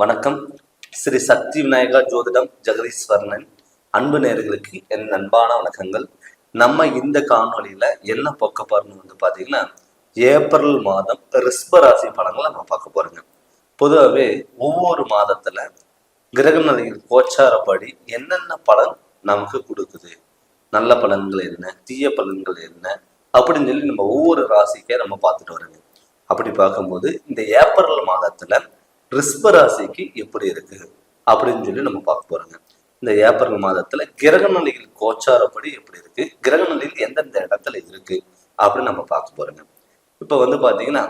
வணக்கம். ஸ்ரீ சக்தி விநாயகா ஜோதிடம் ஜெகதீஸ்வரனன் அன்பு நேயர்களுக்கு என் அன்பான வணக்கங்கள். நம்ம இந்த காணொலியில என்ன பார்க்க போறோம்னு வந்து பாத்தீங்கன்னா ஏப்ரல் மாதம் ரிஸ்ப ராசி பலன்களை நம்ம பார்க்க போறோங்க. பொதுவாகவே ஒவ்வொரு மாதத்துல கிரக நிலையில் கோச்சாரப்படி என்னென்ன பலன் நமக்கு கொடுக்குது? நல்ல பலன்கள் என்ன? தீய பலன்கள் என்ன? அப்படின்னு சொல்லி நம்ம ஒவ்வொரு ராசிக்கே நம்ம பார்த்துட்டு வரோங்க. அப்படி பார்க்கும்போது இந்த ஏப்ரல் மாதத்துல ரிஸ்பராசிக்கு எப்படி இருக்கு? அப்படின்னு சொல்லி நம்ம பார்க்க போறோங்க. இந்த ஏப்ரல் மாதத்துல கிரக நிலையில் கோச்சாரப்படி எப்படி இருக்கு? கிரக நிலையில் எந்தெந்த இடத்துல இருக்கு? அப்படின்னு நம்ம பார்க்க போறோங்க. இப்ப வந்து பாத்தீங்கன்னா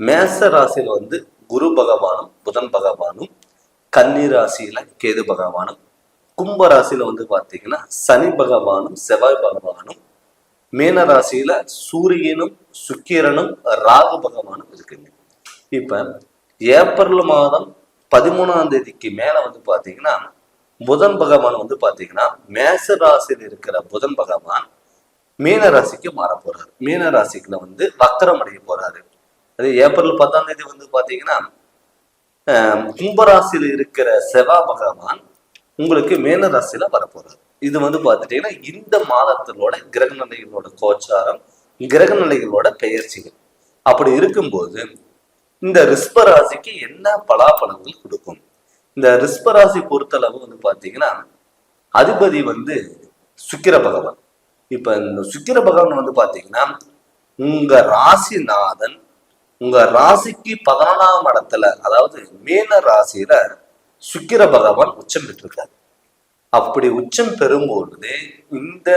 மேச ராசியில வந்து குரு பகவானும் புதன் பகவானும் கன்னி ராசியில கேது பகவானும் கும்ப ராசியில வந்து பாத்தீங்கன்னா சனி பகவானும் செவ்வாய் பகவானும் மீன ராசியில சூரியனும் சுக்கிரனும் ராகு பகவானும் இருக்குங்க. இப்ப ஏப்ரல் மாதம் பதிமூணாம் தேதிக்கு மேல வந்து பாத்தீங்கன்னா புதன் பகவான் வந்து பாத்தீங்கன்னா மேச ராசியில் இருக்கிற புதன் பகவான் மீன ராசிக்கு மாற போறாரு. மீன ராசிக்குல வந்து வக்கரம் அடைய போறாரு. அது ஏப்ரல் பத்தாம் தேதி வந்து பாத்தீங்கன்னா கும்பராசியில் இருக்கிற செவ்வா பகவான் உங்களுக்கு மீன ராசியில வரப்போறாரு இது வந்து பார்த்துட்டீங்கன்னா இந்த மாதத்திலோட கிரக நிலைகளோட கோச்சாரம் கிரக நிலைகளோட பெயர்ச்சிகள். அப்படி இருக்கும்போது இந்த ரிஸ்ப ராசிக்கு என்ன பலாபலங்கள் கொடுக்கும்? இந்த ரிஸ்ப ராசி பொறுத்தளவு வந்து பாத்தீங்கன்னா அதிபதி வந்து சுக்கிர பகவான். இப்ப இந்த சுக்கிர பகவான் வந்து பாத்தீங்கன்னா உங்க ராசிநாதன் உங்க ராசிக்கு பதினொன்றாம் இடத்துல அதாவது மீன ராசியில சுக்கிர பகவான் உச்சம் பெற்றிருக்காரு. அப்படி உச்சம் பெறும்பொழுது இந்த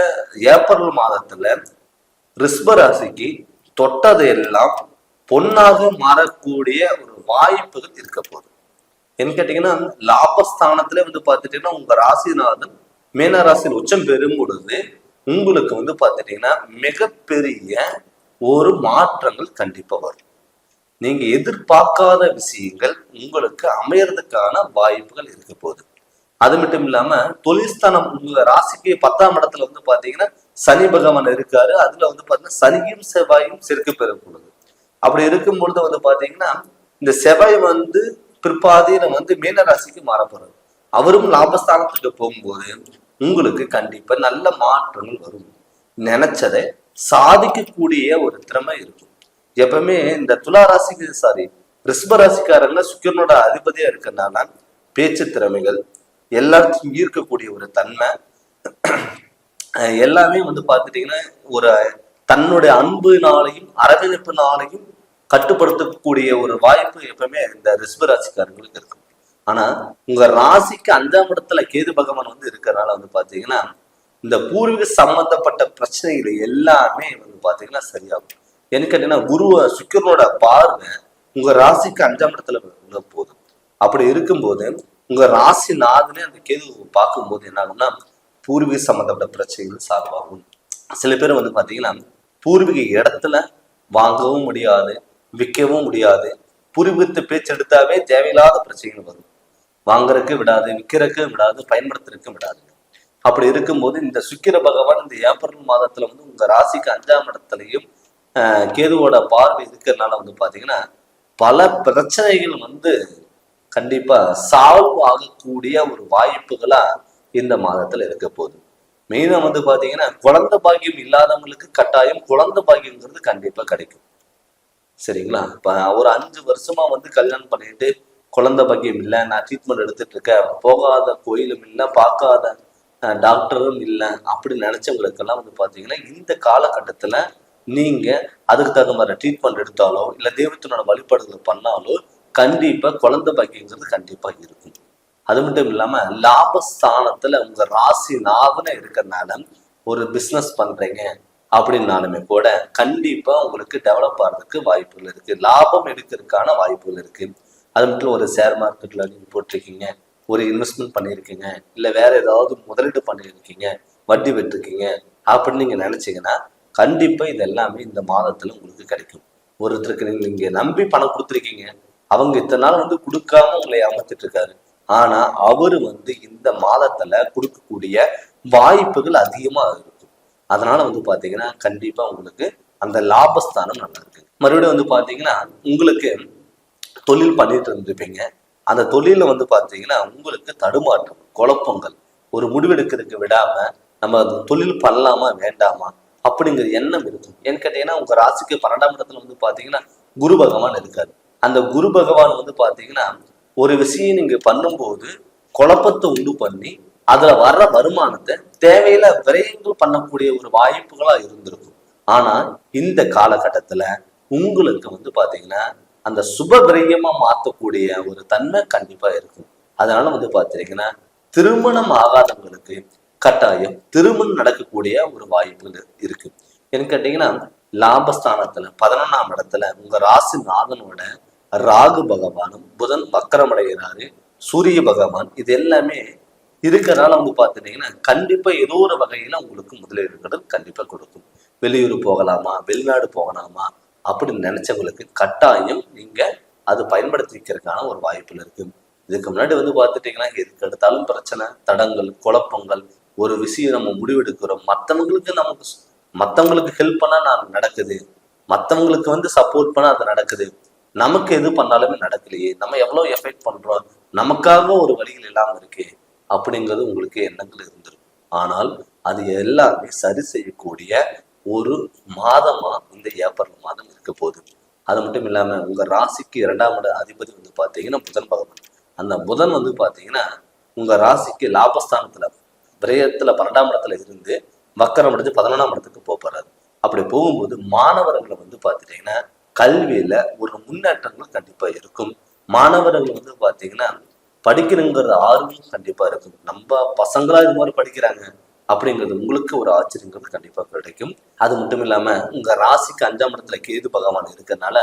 ஏப்ரல் மாதத்துல ரிஸ்ப ராசிக்கு தொட்டதெல்லாம் பொன்னாக மாறக்கூடிய ஒரு வாய்ப்புகள் இருக்க போகுது. என்ன கேட்டீங்கன்னா லாபஸ்தானத்துல வந்து பார்த்துட்டீங்கன்னா உங்க ராசிநாதன் மீன ராசியில் உச்சம் பெறும் பொழுது உங்களுக்கு வந்து பார்த்துட்டீங்கன்னா மிகப்பெரிய ஒரு மாற்றங்கள் கண்டிப்பா வரும். நீங்க எதிர்பார்க்காத விஷயங்கள் உங்களுக்கு அமையறதுக்கான வாய்ப்புகள் இருக்க போகுது. அது மட்டும் இல்லாம தொழில்ஸ்தானம் உங்க ராசிக்கு பத்தாம் இடத்துல வந்து பாத்தீங்கன்னா சனி பகவான் இருக்காரு. அதுல வந்து பாத்தீங்கன்னா சனியும் செவ்வாயும் சேர்க்க பெறக்கூடாது அப்படி இருக்கும் பொழுது வந்து பாத்தீங்கன்னா இந்த செவ்வாய் வந்து பிற்பாதையில வந்து மீன ராசிக்கு மாற அவரும் லாபஸ்தானத்துக்கு போகும்போது உங்களுக்கு கண்டிப்பா நல்ல மாற்றங்கள் வரும். நினைச்சதை சாதிக்கக்கூடிய ஒரு திறமை இருக்கும். எப்பவுமே இந்த துலா ராசிக்கு சாரி ரிஷ்ப ராசிக்காரங்க சுக்கிரனோட அதிபதியா இருக்கறனால பேச்சு திறமைகள் எல்லாத்தையும் ஈர்க்கக்கூடிய ஒரு தன்மை எல்லாமே வந்து பார்த்துட்டீங்கன்னா ஒரு தன்னுடைய அன்புனாலையும் அரவணைப்புனாலையும் கட்டுப்படுத்தக்கூடிய ஒரு வாய்ப்பு எப்பவுமே இந்த ரிஷப ராசிக்காரங்களுக்கு இருக்கும். ஆனா உங்க ராசிக்கு அஞ்சாம் இடத்துல கேது பகவான் வந்து இருக்கிறனால வந்து பாத்தீங்கன்னா இந்த பூர்வீக சம்பந்தப்பட்ட பிரச்சனைகள் எல்லாமே வந்து பாத்தீங்கன்னா சரியாகும். என்ன கேட்டீங்கன்னா குருவ சுக்கிரனோட பார்வை உங்க ராசிக்கு அஞ்சாம் இடத்துல உள்ள போதும். அப்படி இருக்கும்போது உங்க ராசி நாதனே அந்த கேது பார்க்கும்போது என்ன ஆகும்னா பூர்வீக சம்பந்தப்பட்ட பிரச்சனைகள் சால்வ் ஆகும். சில பேர் வந்து பாத்தீங்கன்னா பூர்வீக இடத்துல வாங்கவும் முடியாது விற்கவும் முடியாது. பூர்வீகத்தை பேச்செடுத்தாவே தேவையில்லாத பிரச்சனைகள் வரும். வாங்குறதுக்கு விடாது விற்கிறதுக்கு விடாது பயன்படுத்துறதுக்கு விடாது. அப்படி இருக்கும்போது இந்த சுக்கிர பகவான் இந்த ஏப்ரல் மாதத்துல வந்து உங்க ராசிக்கு அஞ்சாம் இடத்துலையும் கேதுவோட பார்வை இருக்கிறதுனால வந்து பாத்தீங்கன்னா பல பிரச்சனைகள் வந்து கண்டிப்பா சால்வ் ஆகக்கூடிய ஒரு வாய்ப்புகளா இந்த மாதத்துல இருக்க போகுது. மெயினா வந்து பாத்தீங்கன்னா குழந்தை பாக்கியம் இல்லாதவங்களுக்கு கட்டாயம் குழந்தை பாக்கியம்ங்கிறது கண்டிப்பா கிடைக்கும். சரிங்களா? இப்ப ஒரு அஞ்சு வருஷமா வந்து கல்யாணம் பண்ணிட்டு குழந்தை பாக்கியம் இல்லை நான் ட்ரீட்மெண்ட் எடுத்துட்டு இருக்கேன் போகாத கோயிலும் இல்லை பார்க்காத டாக்டரும் இல்லை அப்படி நினைச்சவங்களுக்கெல்லாம் வந்து பாத்தீங்கன்னா இந்த காலகட்டத்துல நீங்க அதுக்கு தகுந்த மாதிரி ட்ரீட்மெண்ட் எடுத்தாலோ இல்ல தெய்வத்தினோட வழிபாடுகள் பண்ணாலோ கண்டிப்பா குழந்தை பாக்கியங்கிறது கண்டிப்பா இருக்கும். அது மட்டும் இல்லாம லாபஸ்தானத்துல உங்க ராசி நாவன இருக்கிறதுனால ஒரு பிசினஸ் பண்றீங்க அப்படின்னாலுமே கூட கண்டிப்பா உங்களுக்கு டெவலப் ஆகிறதுக்கு வாய்ப்புகள் இருக்கு. லாபம் எடுக்கிறதுக்கான வாய்ப்புகள் இருக்கு. அது மட்டும் ஒரு ஷேர் மார்க்கெட்ல நீங்க போட்டிருக்கீங்க ஒரு இன்வெஸ்ட்மெண்ட் பண்ணியிருக்கீங்க இல்லை வேற ஏதாவது முதலீடு பண்ணியிருக்கீங்க வட்டி விட்டுருக்கீங்க அப்படின்னு நீங்கள் நினச்சிங்கன்னா கண்டிப்பாக இது எல்லாமே இந்த மாதத்தில் உங்களுக்கு கிடைக்கும். ஒருத்தருக்கு நீங்கள் நீங்கள் நம்பி பணம் கொடுத்துருக்கீங்க. அவங்க இத்தனை நாள் வந்து கொடுக்காம உங்களை அமர்த்திட்டு இருக்காரு. ஆனா அவரு வந்து இந்த மாதத்துல கொடுக்கக்கூடிய வாய்ப்புகள் அதிகமா இருக்கும். அதனால வந்து பாத்தீங்கன்னா கண்டிப்பா உங்களுக்கு அந்த லாபஸ்தானம் நல்லா இருக்கு. மறுபடியும் வந்து பாத்தீங்கன்னா உங்களுக்கு தொழில் பண்ணிட்டு இருந்திருப்பீங்க. அந்த தொழில வந்து பார்த்தீங்கன்னா உங்களுக்கு தடுமாற்றம் குழப்பங்கள் ஒரு முடிவெடுக்கிறதுக்கு விடாம நம்ம தொழில் பண்ணலாமா வேண்டாமா அப்படிங்கிற எண்ணம் இருக்கும். ஏன்னு கேட்டீங்கன்னா உங்க ராசிக்கு பன்னெண்டாம் இடத்துல வந்து பாத்தீங்கன்னா குரு பகவான் இருக்காரு. அந்த குரு பகவான் வந்து பாத்தீங்கன்னா ஒரு விஷயம் நீங்க பண்ணும்போது குழப்பத்தை உண்டு பண்ணி அதுல வர்ற வருமானத்தை தேவையில விரயங்கள் பண்ணக்கூடிய ஒரு வாய்ப்புகளா இருந்திருக்கும். ஆனா இந்த காலகட்டத்துல உங்களுக்கு வந்து பாத்தீங்கன்னா அந்த சுப விரயமா மாத்தக்கூடிய ஒரு தன்மை கண்டிப்பா இருக்கும். அதனால வந்து பாத்தீங்கன்னா திருமணம் ஆகாதவங்களுக்கு கட்டாயம் திருமணம் நடக்கக்கூடிய ஒரு வாய்ப்புகள் இருக்கு. ஏன்னு கேட்டீங்கன்னா லாபஸ்தானத்துல பதினொன்னாம் இடத்துல உங்க ராசி நாதனோட ராகு பகவானும் புதன் வக்கரமடைகிறாரு சூரிய பகவான் இது எல்லாமே இருக்கிறனால அவங்க பார்த்துட்டீங்கன்னா கண்டிப்பா ஏதோ ஒரு வகையில உங்களுக்கு முதலீடுகள் கண்டிப்பா கொடுக்கும். வெளியூர் போகலாமா வெளிநாடு போகலாமா அப்படின்னு நினைச்சவங்களுக்கு கட்டாயம் நீங்க அது பயன்படுத்திக்கிறதுக்கான ஒரு வாய்ப்புல இருக்கு. இதுக்கு முன்னாடி வந்து பார்த்துட்டீங்கன்னா எதுக்கு எடுத்தாலும் பிரச்சனை தடங்கள் குழப்பங்கள் ஒரு விஷயம் நம்ம முடிவெடுக்கிறோம். மற்றவங்களுக்கு நமக்கு மற்றவங்களுக்கு மத்தவங்களுக்கு ஹெல்ப் பண்ணா நான் நடக்குது. மத்தவங்களுக்கு வந்து சப்போர்ட் பண்ணா அது நடக்குது. நமக்கு எது பண்ணாலுமே நடக்கலையே. நம்ம எவ்வளவு எஃபெக்ட் பண்றோம்? நமக்காக ஒரு வழிகள் இல்லாமல் இருக்கே அப்படிங்கிறது உங்களுக்கு எண்ணங்கள் இருந்திருக்கும். ஆனால் அது எல்லாமே சரி செய்யக்கூடிய ஒரு மாதமா இந்த ஏப்ரல் மாதம் இருக்க போகுது. அது மட்டும் இல்லாம உங்க ராசிக்கு இரண்டாம் இட அதிபதி வந்து பாத்தீங்கன்னா புதன் பகவான். அந்த புதன் வந்து பாத்தீங்கன்னா உங்க ராசிக்கு லாபஸ்தானத்துல விரயத்துல பன்னெண்டாம் இடத்துல இருந்து வக்கரம் அடைஞ்சு பதினொன்றாம் இடத்துக்கு போக போறாரு. அப்படி போகும்போது மாணவர்களை வந்து பாத்துட்டீங்கன்னா கல்வியில ஒரு முன்னேற்றங்கள் கண்டிப்பா இருக்கும். மாணவர்கள் வந்து பாத்தீங்கன்னா படிக்கணுங்கிற ஆர்வம் கண்டிப்பா இருக்கும். நம்ம பசங்களா இது மாதிரி படிக்கிறாங்க அப்படிங்கிறது உங்களுக்கு ஒரு ஆச்சரியங்கள் கண்டிப்பா கிடைக்கும். அது மட்டும் இல்லாம உங்க ராசிக்கு அஞ்சாம் இடத்துல கேது பகவான் இருக்கிறதுனால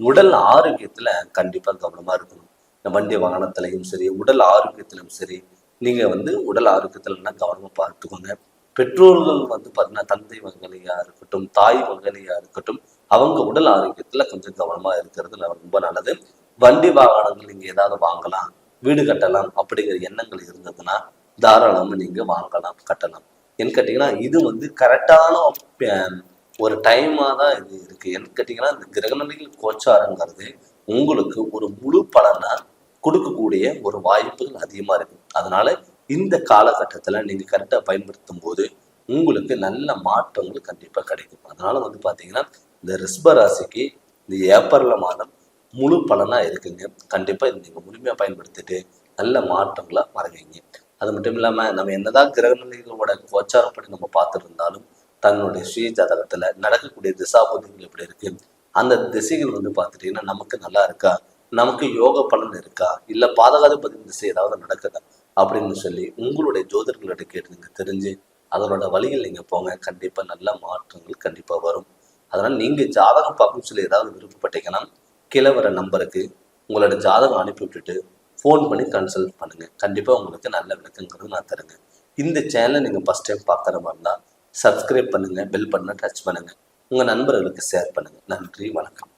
உடல் ஆரோக்கியத்துல கண்டிப்பா கவனமா இருக்கணும். இந்த வண்டி வாகனத்திலையும் சரி உடல் ஆரோக்கியத்திலும் சரி நீங்க வந்து உடல் ஆரோக்கியத்துல கவனமா பார்த்துக்கோங்க. பெற்றோர்கள் வந்து பார்த்தீங்கன்னா தந்தை வங்கலியா இருக்கட்டும் தாய் வங்கலியா இருக்கட்டும் அவங்க உடல் ஆரோக்கியத்துல கொஞ்சம் கவனமா இருக்கிறது ரொம்ப நல்லது. வண்டி வாகனங்கள் நீங்க ஏதாவது வாங்கலாம் வீடு கட்டலாம் அப்படிங்கிற எண்ணங்கள் இருந்ததுன்னா தாராளமா நீங்க வாங்கலாம் கட்டலாம். ஏன்னு கேட்டீங்கன்னா இது வந்து கரெக்டான ஒரு டைமா தான் இது இருக்கு. ஏன்னு கேட்டீங்கன்னா இந்த கிரகநிலைகள் கோச்சாரங்கிறது உங்களுக்கு ஒரு முழு பலனை கொடுக்கக்கூடிய ஒரு வாய்ப்புகள் அதிகமா இருக்கு. அதனால இந்த காலகட்டத்துல நீங்க கரெக்டா பயன்படுத்தும் போது உங்களுக்கு நல்ல மாற்றங்கள் கண்டிப்பா கிடைக்கும். அதனால வந்து பாத்தீங்கன்னா இந்த ரிஷ்ப ராசிக்கு இந்த ஏப்ரல் மாதம் முழு பலனா இருக்குங்க. கண்டிப்பா இது நீங்க முழுமையா பயன்படுத்திட்டு நல்ல மாற்றங்களை வரவீங்க. அது மட்டும் இல்லாம நம்ம என்னதான் கிரகநிலைகளோட கோச்சாரப்படி நம்ம பார்த்துட்டு இருந்தாலும் தன்னுடைய ஸ்ரீ ஜாதகத்துல நடக்கக்கூடிய திசாபுதிகள் எப்படி இருக்கு? அந்த திசைகள் வந்து பார்த்துட்டீங்கன்னா நமக்கு நல்லா இருக்கா? நமக்கு யோக பலன் இருக்கா? இல்ல பாதகாதிபதி திசை ஏதாவது நடக்குதா? அப்படின்னு சொல்லி உங்களுடைய ஜோதிடர்கள்ட்ட கேட்டு நீங்கள் தெரிஞ்சு அதனோட வழியில் நீங்க போங்க. கண்டிப்பா நல்ல மாற்றங்கள் கண்டிப்பா வரும். அதனால் நீங்கள் ஜாதகம் பார்க்கணும்னு சொல்லி ஏதாவது விருப்பப்பட்டீங்கன்னா கீழே வர நம்பருக்கு உங்களோட ஜாதகம் அனுப்பி விட்டுட்டு ஃபோன் பண்ணி கன்சல்ட் பண்ணுங்கள் கண்டிப்பாக உங்களுக்கு நல்ல விளக்கங்கிறது நான் தருங்க. இந்த சேனலை நீங்கள் ஃபஸ்ட் டைம் பார்க்குற மாதிரி சப்ஸ்கிரைப் பண்ணுங்கள் பெல் பட்டனை டச் பண்ணுங்கள் உங்கள் நண்பர்களுக்கு ஷேர் பண்ணுங்கள் நன்றி வணக்கம்.